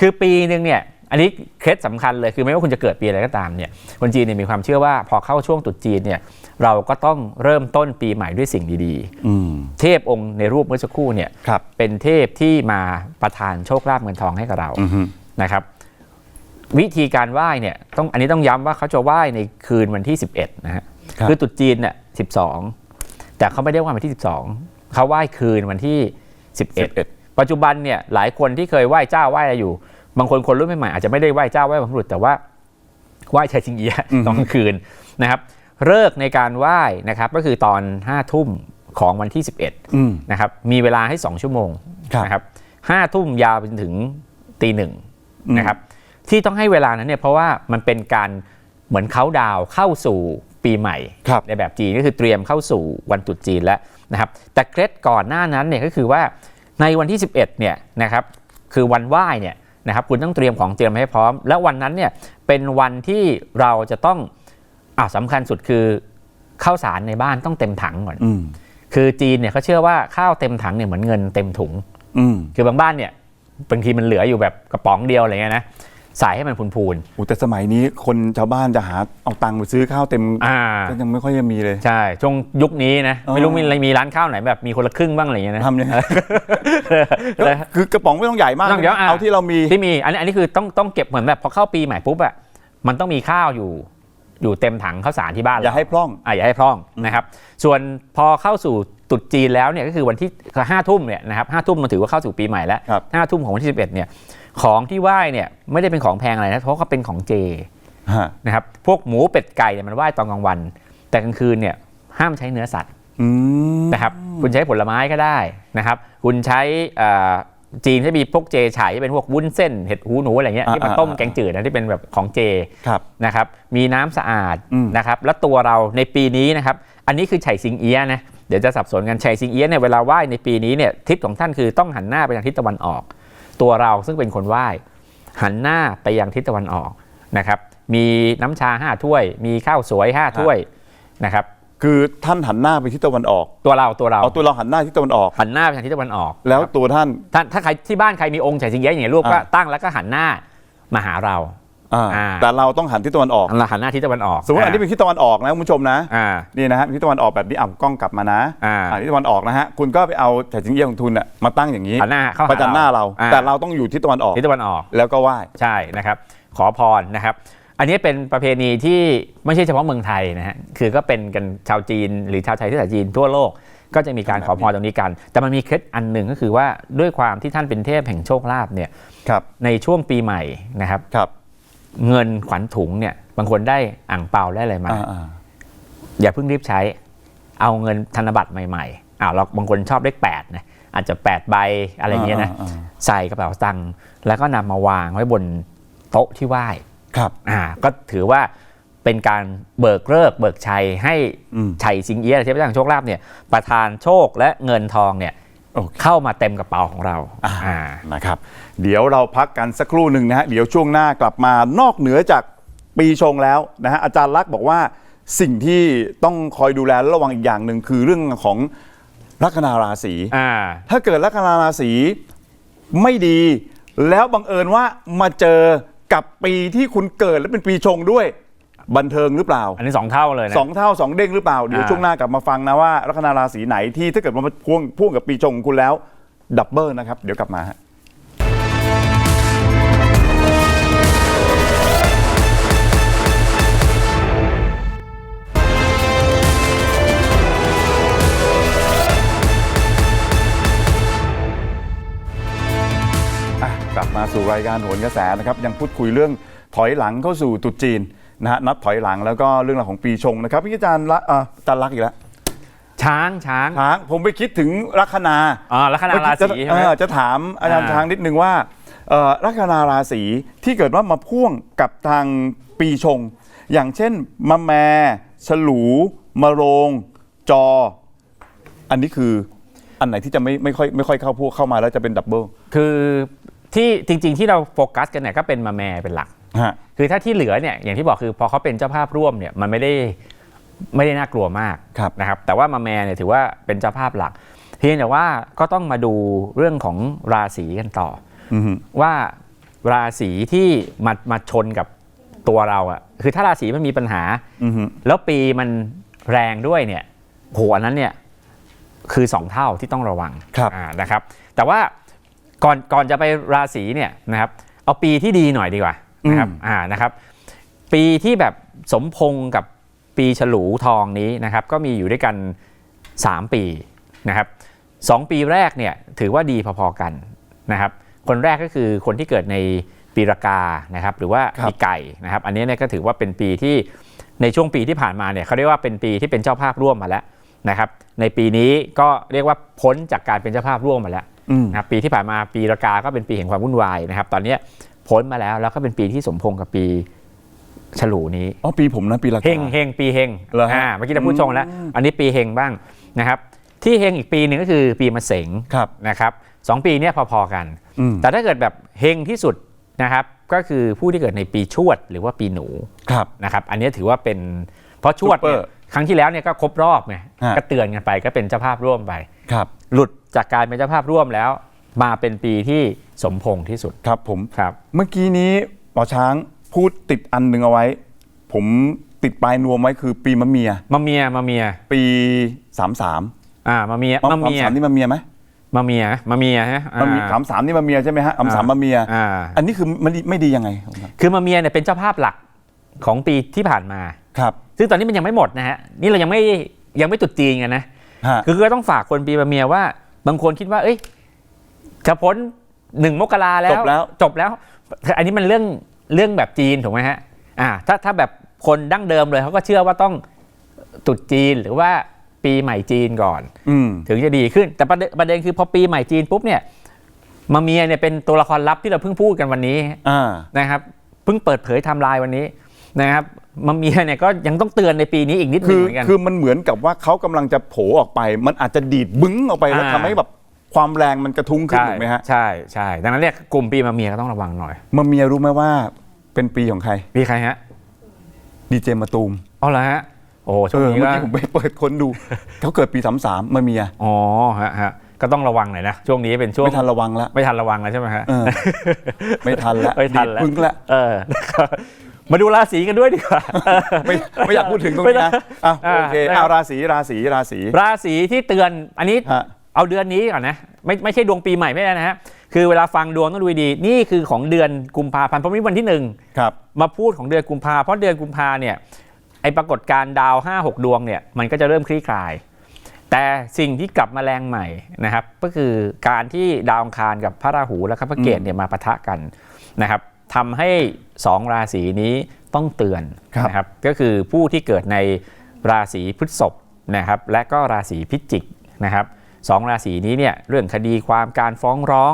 Speaker 2: คือปีหนึ่งเนี่ยอันนี้เคล็ดสำคัญเลยคือไม่ว่าคุณจะเกิดปีอะไรก็ตามเนี่ยคนจีนเนี่ยมีความเชื่อว่าพอเข้าช่วงตรุษจีนเนี่ยเราก็ต้องเริ่มต้นปีใหม่ด้วยสิ่งดี
Speaker 1: อืม
Speaker 2: ๆเทพองค์ในรูปเมื่อสักครู่เนี่ย
Speaker 1: ครับ
Speaker 2: เป็นเทพที่มาประทานโชคลาภเงินทองให้กับเรา
Speaker 1: อือฮึ
Speaker 2: นะครับ วิธีการไหว้เนี่ยต้องอันนี้ต้องย้ำว่าเขาจะไหว้ในคืนวันที่ 11นะฮะ
Speaker 1: ครับ
Speaker 2: คือตรุษจีนเนี่ย12 แต่เขาไม่ได้ไหว้วันที่ 12 เขาไหว้คืนวันที่11
Speaker 1: 11
Speaker 2: ปัจจุบันเนี่ยหลายคนที่เคยไหว้เจ้าไหว้อะไรอยู่ บางคนคนรุ่นใหม่ๆอาจจะไม่ได้ไหว้เจ้าไหว้บรรพบุรุษแต่ว่าไหว้ชัยชิงเอียะ
Speaker 1: อือฮึ
Speaker 2: ตอนกลางคืนนะครับเลิกษ์ในการไหว้นะครับก็คือตอน5้าทุ่มของวันที่ 11
Speaker 1: อืม
Speaker 2: นะครับมีเวลาให้ 2 ชั่วโมง
Speaker 1: ครับ
Speaker 2: นะครับห้าทุ่มยาวไปจนถึงตีหนึ่ง
Speaker 1: อืม
Speaker 2: นะครับที่ต้องให้เวลานั้นเนี่ยเพราะว่ามันเป็นการเหมือนเขาน์ดาวน์เข้าสู่ ปีใหม่
Speaker 1: ครับ
Speaker 2: ในแบบจีนก็คือเตรียมเข้าสู่วันตรุษจีนแล้วนะครับแต่เคล็ดก่อนหน้านั้นเนี่ยก็คือว่าในวันที่ 11เนี่ยนะครับคือวันไหว้เนี่ยนะครับคุณต้องเตรียมของเตรียมให้พร้อม แล้ววันนั้นเนี่ยเป็นวันที่เราจะต้องอ่าสำคัญสุดคือข้าวสารในบ้านต้องเต็มถังก่อน
Speaker 1: อืม
Speaker 2: คือจีนเนี่ยเขาเชื่อว่าข้าวเต็มถังเนี่ยเหมือนเงินเต็มถุง
Speaker 1: อืม
Speaker 2: คือบางบ้านเนี่ยบางทีมันเหลืออยู่แบบกระป๋องเดียวอะไรเงี้ยนะ ใส่ให้มันพูน
Speaker 1: อุยแต่สมัยนี้คนชาวบ้านจะหาเอาตังค์ไปซื้อข้าวเต็ม
Speaker 2: ๆอ่า
Speaker 1: ก็ยังไม่ค่อยจะมีเลย
Speaker 2: ใช่ ช่วงยุคนี้นะ
Speaker 1: อ๋อ
Speaker 2: ไม่รู้มีอะไรมีร้านข้าวไหนแบบมีคนละครึ่งบ้างอะไรเงี้ยนะ
Speaker 1: ทำยังไง
Speaker 2: เลย
Speaker 1: คือกระป๋องไม่ต้องใหญ่มาก
Speaker 2: ต้องเดี๋ยวอะ
Speaker 1: เอาที่เรามี
Speaker 2: ที่มี อันนี้อันนี้คือต้องต้องเก็บเหมือนแบบพอเข้าปีใหม่ปุ๊บอะมันต้องมีข้าวอยู่อยู่เต็มถังข้าวสารที่บ้าน
Speaker 1: อย่าให้พร่อง
Speaker 2: อะอย่าให้พร่องนะครับ ส่วนพอเข้าสู่ตรุษจีนแล้วเนี่ยก็คือวันที่ห้าทุ่มเนี่ยนะครับห้าทุ่มมันถือว่าเข้าสู่ปีใหม่แล้ว
Speaker 1: ครับ
Speaker 2: ห้าทุ่มของวันที่สิบเอ็ดเนี่ย ของที่ไหว้เนี่ยไม่ได้เป็นของแพงอะไรนะเพราะเขาเป็นของเจ
Speaker 1: ฮะ
Speaker 2: นะครับพวกหมูเป็ดไก่เนี่ยมันไหว้ตอนกลางวัน แต่กลางคืนเนี่ยห้ามใช้เนื้อสัตว์
Speaker 1: อืม
Speaker 2: นะครับคุณใช้ผลไม้ก็ได้นะครับคุณใช้เอ่อจีนที่มีพวกเจฉายที่เป็นพวกวุ้นเส้นเห็ดหูหนูอะไรเงี้ยที่มันต้มแกงจืดนะที่เป็นแบบของเจ
Speaker 1: ครับ
Speaker 2: นะครับมีน้ำสะอาด
Speaker 1: อืม
Speaker 2: นะครับแล้วตัวเราในปีนี้นะครับอันนี้คือไฉสิงเอียะนะเดี๋ยวจะสับสนกันไฉสิงเอียะเนี่ยเวลาไหว้ในปีนี้เนี่ยทิศของท่านคือต้องหันหน้าไปทางทิศตะวันออก ตัวเราซึ่งเป็นคนไหว้ หันหน้าไปยังทิศตะวันออกนะครับ มีน้ำชาห้าถ้วย มีข้าวสวยห้าถ้วยนะครับ
Speaker 1: คือท่านหันหน้าไปที่ตะวันออก
Speaker 2: ตัวเราตัวเรา
Speaker 1: เอาตัวเราหันหน้าที่ตะวันออก
Speaker 2: หันหน้าไปทางทิศตะวันออก
Speaker 1: แล้ว
Speaker 2: ครับ
Speaker 1: ตัวท่าน
Speaker 2: ท่านถ้าใครที่บ้านใครมีองค์ไฉสิงเอียะอย่างเงี้ยรูปก็
Speaker 1: อ่า
Speaker 2: ตั้งแล้วก็หันหน้ามาหาเรา
Speaker 1: อ่า
Speaker 2: อ่า
Speaker 1: แต่เราต้องหันที่ตะวันออก
Speaker 2: หันหน้าทิศตะวันออก
Speaker 1: สมมติอันนี้เป็นที่ตะวันออกนะคุณผู้ชมนะ
Speaker 2: อ่า
Speaker 1: นี่นะฮะที่ตะวันออกแบบนี้อะกล้องกลับมานะ
Speaker 2: อ่า
Speaker 1: อ่าที่ตะวันออกนะฮะคุณก็ไปเอาแถจิงเยี่ยของทุนน่ะมาตั้งอย่างนี้
Speaker 2: หันหน้าเข้าหา
Speaker 1: ประจันหน้าเรา
Speaker 2: อ่
Speaker 1: แต่เราต้องอยู่ที่ตะวันออก
Speaker 2: ทิศตะวันออก
Speaker 1: แล้วก็ไหว้
Speaker 2: ใช่นะครับขอพรนะครับอันนี้เป็นประเพณีที่ไม่ใช่เฉพาะเมืองไทยนะฮะ คือก็เป็นกันชาวจีนหรือชาวไทยที่สายจีนทั่วโลก ก็จะมีการขอพรตรงนี้กัน แต่มันมีเคล็ดอันหนึ่งก็คือว่าด้วยความที่ท่านเป็นเทพแห่งโชคลาภเนี่ย
Speaker 1: ครับ
Speaker 2: ในช่วงปีใหม่นะครับ
Speaker 1: ครับ
Speaker 2: เงินขวัญถุงเนี่ย บางคนได้อ่างเปาได้อะไรมา
Speaker 1: อ่าอ่า
Speaker 2: อย่าเพิ่งรีบใช้ เอาเงินธนบัตรใหม่ๆอ้าวเราบางคนชอบเลขแปดนะอาจจะแปดใบอะไรเงี้ยนะ
Speaker 1: อ่าอ่า
Speaker 2: ใส่กระเป๋าตังค์แล้วก็นำมาวางไว้บนโต๊ะที่ไหว้
Speaker 1: ครับ
Speaker 2: อ่าก็ถือว่าเป็นการเบิกเลิกษ์เบิกชัยให้
Speaker 1: อืม
Speaker 2: ชัยสิงเอียะเทพเจ้าแห่งโชคลาภเนี่ยประทานโชคและเงินทองเนี่ย
Speaker 1: โอ เค
Speaker 2: เข้ามาเต็มกระเป๋าของเรา
Speaker 1: อ่า
Speaker 2: อ่า
Speaker 1: นะครับ เดี๋ยวเราพักกันสักครู่หนึ่งนะฮะเดี๋ยวช่วงหน้ากลับมานอกเหนือจากปีชงแล้วนะฮะอาจารย์ลักษณ์บอกว่าสิ่งที่ต้องคอยดูแลและระวังอีกอย่างหนึ่งคือเรื่องของลัคนาราศี
Speaker 2: อ่า
Speaker 1: ถ้าเกิดลัคนาราศีไม่ดี แล้วบังเอิญว่ามาเจอกับปีที่คุณเกิดและเป็นปีชงด้วย บันเทิงหรือเปล่า
Speaker 2: อันนี้สองเท่าเลยนะ
Speaker 1: สองเท่าสองเด้งหรือเปล่า เดี๋ยว
Speaker 2: อ่า
Speaker 1: ช่วงหน้ากลับมาฟังนะว่าลัคนาราศีไหนที่ถ้าเกิดมันมาพ่วงพ่วงกับปีชงของคุณแล้ว ดับเบิลนะครับ เดี๋ยวกลับมาฮะอะกลับมาสู่รายการโหนกระแสนะครับ ยังพูดคุยเรื่องถอยหลังเข้าสู่ตรุษจีน นะฮะนับถอยหลังแล้วก็เรื่องราวของปีชงนะครับพี่อาจารย์ละอะอาจารย์รักษณ์อีกแล้ว
Speaker 2: ช้างช้าง
Speaker 1: ช้างผมไปคิดถึงลัคนา
Speaker 2: อ๋อลัคนาราศีใช่ไหม
Speaker 1: เออจะถามอาจารย์
Speaker 2: อ่า
Speaker 1: ช้างนิดนึงว่าเอ่อลัคนาราศีที่เกิดว่ามาพ่วงกับทางปีชง อย่างเช่นมะแมฉลูมะโรง จอ อันนี้คืออันไหนที่จะไม่ไม่ค่อยไม่ค่อยเข้าพวกเข้ามาแล้วจะเป็นดับเบิล
Speaker 2: คือที่จริง ๆ ที่เราโฟกัสกันเนี่ยก็เป็นมาแมเป็นหลัก
Speaker 1: ฮะ
Speaker 2: คือถ้าที่เหลือเนี่ยอย่างที่บอกคือพอเขาเป็นเจ้าภาพร่วมเนี่ยมันไม่ได้ไม่ได้น่ากลัวมาก
Speaker 1: ครับ
Speaker 2: นะครับแต่ว่ามาแมเนี่ยถือว่าเป็นเจ้าภาพหลัก เพียงแต่ว่าก็ต้องมาดูเรื่องของราศีกันต่อ
Speaker 1: อือฮึ
Speaker 2: ว่าราศีที่มามาชนกับตัวเราอะคือถ้าราศีมันมีปัญหา
Speaker 1: อือฮึ
Speaker 2: แล้วปีมันแรงด้วยเนี่ยโหอันนั้นเนี่ยคือสองเท่าที่ต้องระวัง
Speaker 1: ครับ
Speaker 2: อ่านะครับ แต่ว่าก่อนก่อนจะไปราศีเนี่ยนะครับเอาปีที่ดีหน่อยดีกว่า นะครับอ่านะครับ ปีที่แบบสมพงษ์กับปีฉลูทองนี้นะครับ ก็มีอยู่ด้วยกัน 3 ปีนะครับสองปีแรกเนี่ยถือว่าดีพอๆกันนะครับ คนแรกก็คือคนที่เกิดในปีรากานะครับ หรือว่า
Speaker 1: ครับ
Speaker 2: ปีไก่นะครับ อันนี้เนี่ยก็ถือว่าเป็นปีที่ในช่วงปีที่ผ่านมาเนี่ยเขาเรียกว่าเป็นปีที่เป็นเจ้าภาพร่วมมาแล้วนะครับ ในปีนี้ก็เรียกว่าพ้นจากการเป็นเจ้าภาพร่วมมาแล้ว
Speaker 1: อืม
Speaker 2: นะครับปีที่ผ่านมาปีรากาก็เป็นปีแห่งความวุ่นวายนะครับ ตอนเนี้ยพ้นมาแล้วแล้วก็เป็นปีที่สมพงษ์กับปีฉลูนี้
Speaker 1: อ๋อปีผมนะปีละ
Speaker 2: เฮงเฮงปีเฮง
Speaker 1: เหรอฮะ
Speaker 2: อ่าเมื่อกี้เราพูดชงแล้ว
Speaker 1: อืม
Speaker 2: อันนี้ปีเฮงบ้างนะครับ ที่เฮงอีกปีหนึ่งก็คือปีมะเสง
Speaker 1: ครับ
Speaker 2: นะครับสองปีเนี้ยพอๆกัน
Speaker 1: อืม
Speaker 2: แต่ถ้าเกิดแบบเฮงที่สุดนะครับ ก็คือผู้ที่เกิดในปีชวดหรือว่าปีหนู
Speaker 1: ครับ
Speaker 2: นะครับ อันนี้ถือว่าเป็นเพราะชวดเนี่ย
Speaker 1: ซุปเปอร์
Speaker 2: ครั้งที่แล้วเนี่ยก็ครบรอบไง
Speaker 1: ฮะ
Speaker 2: ก็เตือนกันไปก็เป็นเจ้าภาพร่วมไป
Speaker 1: ครับ
Speaker 2: หลุด จากการเป็นเจ้าภาพร่วมแล้ว มาเป็นปีที่สมพงษ์ที่สุด
Speaker 1: ครับผม
Speaker 2: ครับ
Speaker 1: เมื่อกี้นี้หมอช้างพูดติดอันหนึ่งเอาไว้ ผมติดปลายนวมไว้คือปีมะเมีย
Speaker 2: มาเมียมาเมีย
Speaker 1: ปีสามสาม
Speaker 2: อ่ามาเมียมาเมีย
Speaker 1: สามนี่มะเมียไหม
Speaker 2: มาเมียมาเมียฮะอ่
Speaker 1: มะเมียสามสามนี่มะเมียใช่ไหมฮะสามสามมะเมีย
Speaker 2: อ่า
Speaker 1: อันนี้คือมันไม่ดียังไง
Speaker 2: คือมาเมียเนี่ยเป็นเจ้าภาพหลักของปีที่ผ่านมา
Speaker 1: ครับ
Speaker 2: ซึ่งตอนนี้มันยังไม่หมดนะฮะนี่เรายังไม่ยังไม่ตรุดจีนกันนะ
Speaker 1: ฮะ
Speaker 2: คือก็ต้องฝากคนปีมาเมียว่า บางคนคิดว่า เอ้ยจะพ้นหนึ่งมกราแล้ว
Speaker 1: จบแล้ว
Speaker 2: จบแล้ว อันนี้มันเรื่องเรื่องแบบจีนถูกไหมฮะ อ่า ถ้าถ้าแบบคนดั้งเดิมเลยเขาก็เชื่อว่าต้องตรุษจีนหรือว่าปีใหม่จีนก่อน
Speaker 1: อืม
Speaker 2: ถึงจะดีขึ้น แต่ประเด็นประเด็นคือพอปีใหม่จีนปุ๊บเนี่ยมาเมียเนี่ยเป็นตัวละครลับที่เราเพิ่งพูดกันวันนี้
Speaker 1: อ่า
Speaker 2: นะครับเพิ่งเปิดเผยไทม์ไลน์วันนี้นะครับ มาเมียเนี่ยก็ยังต้องเตือนในปีนี้อีกนิดนึ
Speaker 1: คื
Speaker 2: ง
Speaker 1: อ
Speaker 2: เหมือนกัน
Speaker 1: คือมันเหมือนกับว่าเขากำลังจะโผล่ออกไป มันอาจจะดีดบึ้งออกไปแล้ว
Speaker 2: อ่า
Speaker 1: ทำให้แบบความแรงมันกระทุ้งขึ้น
Speaker 2: ใช่
Speaker 1: ถูกไหมฮะ
Speaker 2: ใช่ใช่ดังนั้นเนี่ยกลุ่มปีมาเมียก็ต้องระวังหน่อย
Speaker 1: มะเมียรู้ไหมว่าเป็นปีของใคร
Speaker 2: ปีใครฮะ
Speaker 1: ดีเจมาตูม
Speaker 2: เอาละฮะโอ้โหช่
Speaker 1: เอ
Speaker 2: วง
Speaker 1: อ
Speaker 2: นี้
Speaker 1: เมื่อ
Speaker 2: ก็
Speaker 1: กี้ผมไปเปิดค้นดู เขาเกิดปีสามสามมะเมีย
Speaker 2: อ๋อฮะฮะก็ต้องระวังหน่อยนะช่วงนี้เป็นช่วง
Speaker 1: ไม่ทันระวังแล้ว
Speaker 2: ไม่ทันระวังแล้วใช่ไหมฮะ
Speaker 1: เออ ไม่ทันแล้ว
Speaker 2: ไม่ทันแล้ว
Speaker 1: ดีดบึ้งแล้ว
Speaker 2: เออนะครับ มาดูราศีกันด้วยดีกว่า
Speaker 1: ไม่ไม่อยากพูดถึงตรงนี้นะอ้าว
Speaker 2: อ่า
Speaker 1: โอเค
Speaker 2: นะครับ
Speaker 1: เอาราศีราศีราศี
Speaker 2: ราศีที่เตือนอันนี้
Speaker 1: ฮะ
Speaker 2: เอาเดือนนี้ก่อนนะ ไม่ไม่ใช่ดวงปีใหม่ไม่ได้นะฮะ คือเวลาฟังดวงต้องดูดีๆนี่คือของเดือนกุมภาพันธ์เพราะวันนี้วันที่หนึ่ง
Speaker 1: ครับ
Speaker 2: มาพูดของเดือนกุมภาเพราะเดือนกุมภาเนี่ยไอปรากฏการณ์ดาว 5 6 ดวงเนี่ยมันก็จะเริ่มคลี่คลาย แต่สิ่งที่กลับมาแรงใหม่นะครับก็คือการที่ดาวอังคารกับพระราหูและพระเกตเนี่ยมาปะทะกันนะครับ ทำให้ 2 ราศีนี้ต้องเตือน
Speaker 1: ครับ
Speaker 2: นะครับก็คือผู้ที่เกิดในราศีพฤษภนะครับและก็ราศีพิจิกนะครับสองราศีนี้เนี่ยเรื่องคดีความการฟ้องร้อง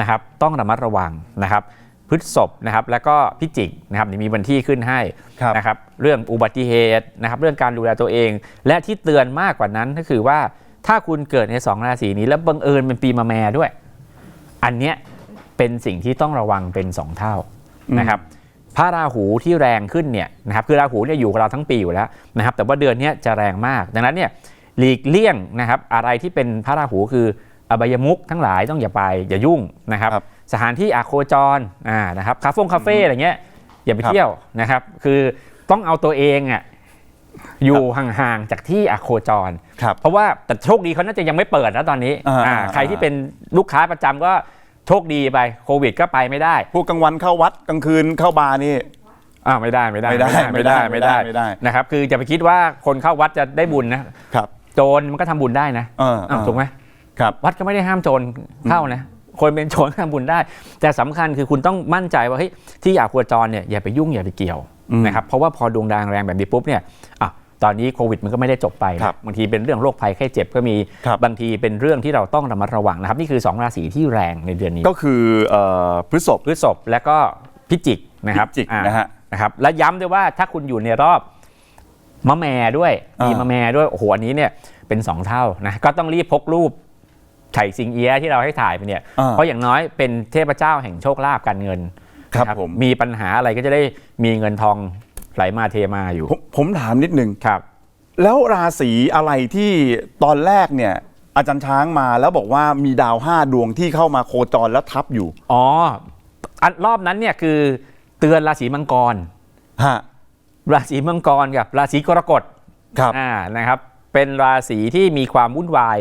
Speaker 2: นะครับต้องระมัดระวังนะครับพฤษภนะครับแล้วก็พิจิกนะครับนี่มีวันที่ขึ้นให้
Speaker 1: ครับ
Speaker 2: นะครับเรื่องอุบัติเหตุนะครับเรื่องการดูแลตัวเอง และที่เตือนมากกว่านั้นก็คือว่าถ้าคุณเกิดในสองราศีนี้แล้วบังเอิญเป็นปีมะแม่ด้วย อันเนี้ย เป็นสิ่งที่ต้องระวังเป็นสองเท่านะครับพระราหูที่แรงขึ้นเนี่ยนะครับคือราหูเนี่ยอยู่กับเราทั้งปีอยู่แล้วนะครับแต่ว่าเดือนเนี้ยจะแรงมาก ดังนั้นเนี่ยหลีกเลี่ยงนะครับอะไรที่เป็นพระราหูคืออบายมุกทั้งหลายต้องอย่าไปอย่ายุ่งนะครับ
Speaker 1: ครับ
Speaker 2: สถานที่อาโคจรอ่านะครับคาเฟ่คาเฟ่อะไรเงี้ยอย่าไป
Speaker 1: ครับ
Speaker 2: เที่ยวนะครับ คือต้องเอาตัวเองอะอยู่ห่างๆจากที่อาโคจร
Speaker 1: ครับ
Speaker 2: เพราะว่าแต่โชคดีเขาน่าจะยังไม่เปิดนะตอนนี้
Speaker 1: อ่า
Speaker 2: อ่า
Speaker 1: อ่า
Speaker 2: ใครที่เป็นลูกค้าประจำก็ โชคดีไปโควิดก็ไปไม่ได้
Speaker 1: พวกกลางวันเข้าวัดกลางคืนเข้าบาร์นี่
Speaker 2: อ่าไม่ได้ไม่ได้
Speaker 1: ไม่ได้
Speaker 2: ไม่ได้
Speaker 1: ไม่
Speaker 2: ไม่
Speaker 1: ได้
Speaker 2: ได้
Speaker 1: ไม่ได้
Speaker 2: นะครับคือจะไปคิดว่าคนเข้าวัดจะได้บุญนะครับ โจรมันก็ทำบุญได้นะ
Speaker 1: เออ
Speaker 2: อ้าวถูกไหม
Speaker 1: ครับ
Speaker 2: วัดก็ไม่ได้ห้ามโจรเข้านะ คนเป็นโจรก็ทำบุญได้ แต่สำคัญคือคุณต้องมั่นใจว่าเฮ้ยที่อยากควรจรเนี่ยอย่าไปยุ่งอย่าไปเกี่ยว
Speaker 1: อืม
Speaker 2: นะครับเพราะว่าพอดวงดาวแรงแบบนี้ปุ๊บเนี่ยอะ ตอนนี้โควิดมันก็ไม่ได้จบไปนะครับบางทีเป็นเรื่องโรคภัยไข้เจ็บก็มี
Speaker 1: ครับ
Speaker 2: บางทีเป็นเรื่องที่เราต้องระมัดระวังนะครับนี่คือ 2 ราศีที่แรงในเดือนนี้
Speaker 1: ก็คือเอ่อพฤษภ
Speaker 2: พฤษภและก็พิจิกนะครับ
Speaker 1: พิจิก
Speaker 2: อ่า
Speaker 1: นะฮะ
Speaker 2: นะครับและย้ำด้วยว่าถ้าคุณอยู่ในรอบมะแม่ด้วยมี
Speaker 1: อ่าม
Speaker 2: มะแม่ด้วยโอ้โหอันนี้เนี่ยเป็นสองเท่านะก็ต้องรีบพกรูปไฉสิงเอียะที่เราให้ถ่ายไปเนี่ย
Speaker 1: อ่า
Speaker 2: เพราะอย่างน้อยเป็นเทพเจ้าแห่งโชคลาภการเงิน
Speaker 1: ครับ
Speaker 2: นะ
Speaker 1: ผม
Speaker 2: มีปัญหาอะไรก็จะได้มีเงินทอง ไหลมาเทมาอยู่
Speaker 1: ผมผมถามนิดนึง
Speaker 2: ครับ
Speaker 1: แล้วราศีอะไรที่ตอนแรกเนี่ย อาจารย์ช้างมาแล้วบอกว่ามีดาวห้าดวงที่เข้ามาโคจรแล้วทับอยู่
Speaker 2: อ๋ออันรอบนั้นเนี่ยคือเตือนราศีมังกร
Speaker 1: ฮะ
Speaker 2: ราศีมังกรกับราศีกรกฎ
Speaker 1: ครับ
Speaker 2: อ่านะครับ เป็นราศีที่มีความวุ่นวาย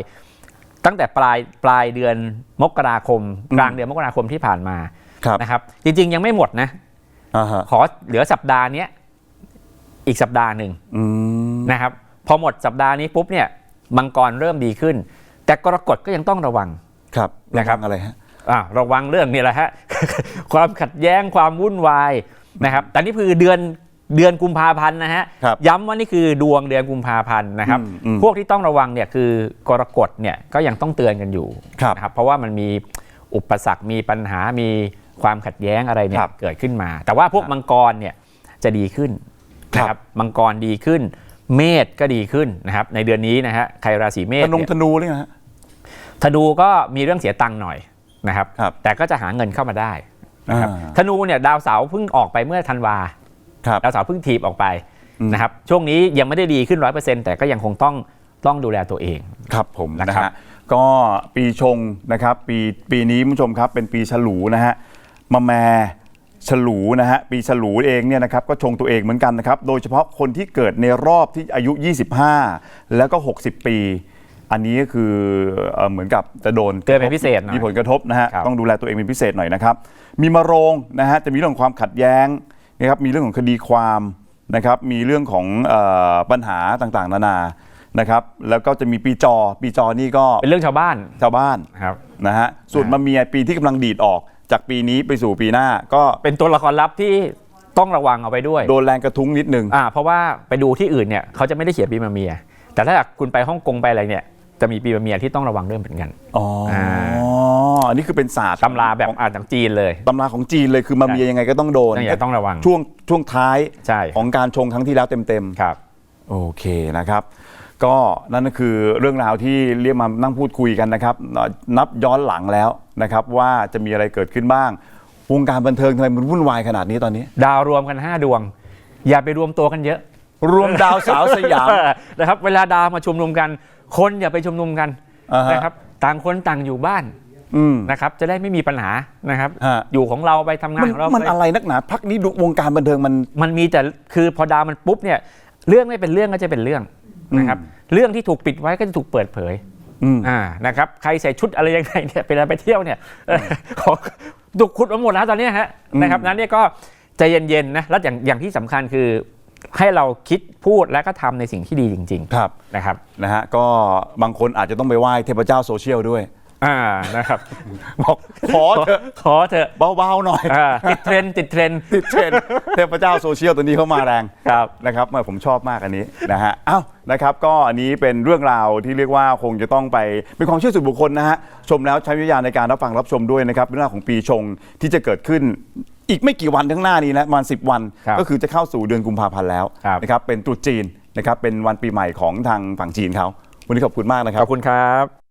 Speaker 2: ตั้งแต่ปลายปลายเดือนมกราคม
Speaker 1: อืม
Speaker 2: กลางเดือนมกราคมที่ผ่านมา
Speaker 1: ครับ
Speaker 2: นะครับ จริงๆ ยังไม่หมดนะ
Speaker 1: อ่าฮะ
Speaker 2: ขอเหลือสัปดาห์เนี้ย อีกสัปดาห์หนึ่ง
Speaker 1: อืม
Speaker 2: นะครับพอหมดสัปดาห์นี้ปุ๊บเนี่ยมังกรเริ่มดีขึ้น แต่กรกฎก็ยังต้องระวัง
Speaker 1: ครับ
Speaker 2: นะครับ
Speaker 1: วงอะไรฮะ
Speaker 2: อ่าระวังเรื่องนี้แหละฮะความขัดแย้งความวุ่นวายนะครับแต่นี่คือเดือนเดือนกุมภาพันธ์นะฮะ
Speaker 1: ครับ
Speaker 2: ย้ำว่านี่คือดวงเดือนกุมภาพันธ์นะครับ
Speaker 1: อืมอืม
Speaker 2: พวกที่ต้องระวังเนี่ยคือกรกฎเนี่ยก็ยังต้องเตือนกันอยู่
Speaker 1: ครับ
Speaker 2: นะครับเพราะว่ามันมีอุปสรรคมีปัญหามีความขัดแย้งอะไรเนี่
Speaker 1: ค
Speaker 2: ย
Speaker 1: รับ
Speaker 2: เกิดขึ้นมา แต่ว่าพวก
Speaker 1: ครับ
Speaker 2: มังกรเนี่ยจะดีขึ้น
Speaker 1: ครับ
Speaker 2: นะครับมังกรดีขึ้น เมษก็ดีขึ้นนะครับ ในเดือนนี้นะฮะใครราศีเมษ
Speaker 1: ธนง
Speaker 2: เนี่ย
Speaker 1: ธนูเลยนะฮะ
Speaker 2: ธนูก็มีเรื่องเสียตังค์หน่อยนะครับ
Speaker 1: ครับ
Speaker 2: แต่ก็จะหาเงินเข้ามาได้นะครับ
Speaker 1: อ่า
Speaker 2: ธนูเนี่ยดาวเสาร์เพิ่งออกไปเมื่อธันวา
Speaker 1: ครับ
Speaker 2: ดาวเสาร์เพิ่งถีบออกไป
Speaker 1: อืม
Speaker 2: นะครับช่วงนี้ยังไม่ได้ดีขึ้นร้อยเปอร์เซ็นต์แต่ก็ยังคงต้องต้องดูแลตัวเอง
Speaker 1: ครับผม
Speaker 2: นะ
Speaker 1: นะครับฮะก็ปีชงนะครับ ปีปีนี้คุณผู้ชมครับเป็นปีฉลูนะฮะมาแม่ ฉลูนะฮะปีฉลูเองเนี่ยนะครับก็ชงตัวเองเหมือนกันนะครับ โดยเฉพาะคนที่เกิดในรอบที่อายุ 25 แล้วก็ 60 ปี อันนี้ก็คือเอ่อเหมือนกับจะโดน
Speaker 2: เตือนเป็นพิเศษหน่อย
Speaker 1: มีผลกระทบนะฮะ
Speaker 2: ครับ
Speaker 1: ต้องดูแลตัวเองเป็นพิเศษหน่อยนะครับ มีมะโรงนะฮะจะมีเรื่องของความขัดแย้งนะครับมีเรื่องของคดีความนะครับมีเรื่องของเออปัญหาต่างๆ นานานะครับแล้วก็จะมีปีจอปีจอนี่ก็
Speaker 2: เป็นเรื่องชาวบ้าน
Speaker 1: ชาวบ้าน
Speaker 2: ครับ
Speaker 1: นะฮะส่วน
Speaker 2: อ่าม
Speaker 1: มาเมียปีที่กำลังดีดออก จากปีนี้ไปสู่ปีหน้าก็
Speaker 2: เป็นตัวละครลับที่ต้องระวังเอาไปด้วย
Speaker 1: โดนแรงกระทุ้งนิดนึง
Speaker 2: อ่าเพราะว่าไปดูที่อื่นเนี่ยเขาจะไม่ได้เขียนปีมาเมีย แต่ถ้าคุณไปฮ่องกงไปอะไรเนี่ยจะมีปีมาเมียที่ต้องระวังด้วยเหมือนกัน
Speaker 1: อ๋ออาอันนี้คือเป็นศาสตร์
Speaker 2: ตำราแบบ
Speaker 1: ของ
Speaker 2: อ่านจากจีนเลย
Speaker 1: ตำราของจีนเลยคือมาเมียยังไงก็ต้องโดน
Speaker 2: ต้องอย่าต้องระวัง
Speaker 1: ช่วงช่วงท้าย
Speaker 2: ใช่
Speaker 1: ของการชงครั้งที่แล้วเต็มๆ
Speaker 2: ครับ
Speaker 1: โอเคนะครับก็นั่นก็คือเรื่องราวที่เรียกมานั่งพูดคุยกันนะครับเอ่อนับย้อนหลังแล้ว นะครับว่าจะมีอะไรเกิดขึ้นบ้างวงการบันเทิงทำไมมันวุ่นวายขนาดนี้ตอนนี้
Speaker 2: ดาวรวมกัน 5 ดวง อย่าไปรวมตัวกันเยอะ
Speaker 1: รวมดาวสาวสยาม
Speaker 2: นะครับ เวลาดาวมาชุมนุมกัน คนอย่าไปชุมนุมกัน
Speaker 1: อ่าฮะ
Speaker 2: นะครับ ต่างคนต่างอยู่บ้าน
Speaker 1: อืม
Speaker 2: นะครับ จะได้ไม่มีปัญหานะครับ
Speaker 1: ฮะ
Speaker 2: อยู่ของเราไปทำงาน
Speaker 1: มัน
Speaker 2: ของเรา
Speaker 1: มัน
Speaker 2: ไป
Speaker 1: อะไรนักหนาพักนี้ดูวงการบันเทิงมัน
Speaker 2: มันมีแต่คือพอดาวมันปุ๊บเนี่ยเรื่องไม่เป็นเรื่องก็จะเป็นเรื่องนะครับ
Speaker 1: อืม
Speaker 2: เรื่องที่ถูกปิดไว้ก็จะถูกเปิดเผย
Speaker 1: อืม
Speaker 2: อ่านะครับใครใส่ชุดอะไรยังไงเนี่ยเป็นอะไรไปเที่ยวเนี่ยเออขอถูกขุดมาหมดแล้วตอนเนี้ยฮะ
Speaker 1: อืม
Speaker 2: นะครับนั้นเนี่ยก็ใจเย็นๆนะแล้วอย่างอย่างที่สำคัญคือให้เราคิดพูดและก็ทำในสิ่งที่ดีจริง
Speaker 1: ครับ
Speaker 2: ๆนะครับ
Speaker 1: นะฮะก็บางคนอาจจะต้องไปไหว้เทพเจ้าโซเชียลด้วย
Speaker 2: อ่านะครับ
Speaker 1: บอกขอเถอะ
Speaker 2: ขอเถอะ
Speaker 1: เบาๆหน่อย
Speaker 2: อ่าติดเทรนด์ติดเทรนด์
Speaker 1: ติดเทรนด์เทพเจ้าโซเชียลตัวนี้เข้ามาแรง
Speaker 2: ครับ
Speaker 1: นะครับแม่ผมชอบมากอันนี้นะฮะอ้าวนะครับก็อันนี้เป็นเรื่องราวที่เรียกว่าคงจะต้องไปเป็นความเชื่อส่วนบุคคลนะฮะชมแล้วใช้วิญญาณในการรับฟังรับชมด้วยนะครับเรื่องราวของปีชงที่จะเกิดขึ้นอีกไม่กี่วันข้างหน้านี้นะประมาณ10วัน
Speaker 2: ครับ
Speaker 1: ก็คือจะเข้าสู่เดือนกุมภาพันธ์แล้ว
Speaker 2: ครับ
Speaker 1: นะครับเป็นตรุษจีนนะครับเป็นวันปีใหม่ของทางฝั่งจีนเขาวันนี้ขอบคุณมากนะค
Speaker 2: ข
Speaker 1: รั
Speaker 2: อบบคุณครับ